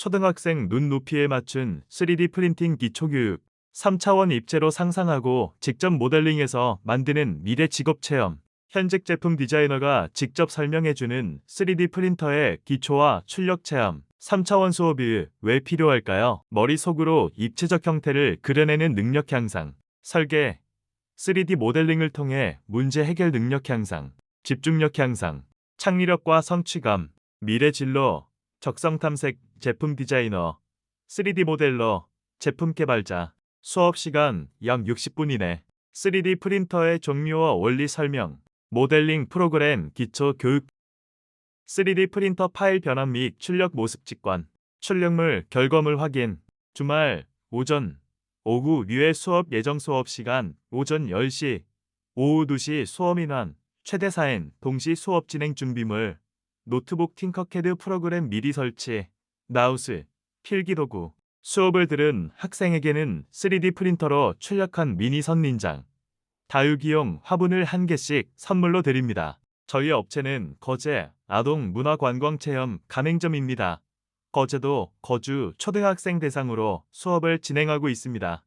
초등학생 눈 높이에 맞춘 3D 프린팅 기초교육, 3차원 입체로 상상하고 직접 모델링해서 만드는 미래 직업 체험, 현직 제품 디자이너가 직접 설명해주는 3D 프린터의 기초와 출력 체험, 3차원 수업이 왜 필요할까요? 머릿속으로 입체적 형태를 그려내는 능력 향상, 설계, 3D 모델링을 통해 문제 해결 능력 향상, 집중력 향상, 창의력과 성취감, 미래 진로, 적성 탐색, 제품 디자이너, 3D 모델러, 제품 개발자, 수업 시간 약 60분 이내, 3D 프린터의 종류와 원리 설명, 모델링 프로그램 기초 교육, 3D 프린터 파일 변환 및 출력 모습 직관, 출력물 결과물 확인, 주말, 오전, 오후 유예 수업 예정 수업 시간 오전 10시, 오후 2시 수업 인원, 최대 4인 동시 수업 진행 준비물, 노트북 팅커캐드 프로그램 미리 설치, 마우스, 필기도구, 수업을 들은 학생에게는 3D 프린터로 출력한 미니 선린장, 다육이용 화분을 한 개씩 선물로 드립니다. 저희 업체는 거제 아동 문화관광체험 가맹점입니다. 거제도 거주 초등학생 대상으로 수업을 진행하고 있습니다.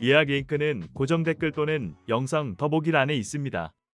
예약 링크는 고정 댓글 또는 영상 더보기란에 있습니다.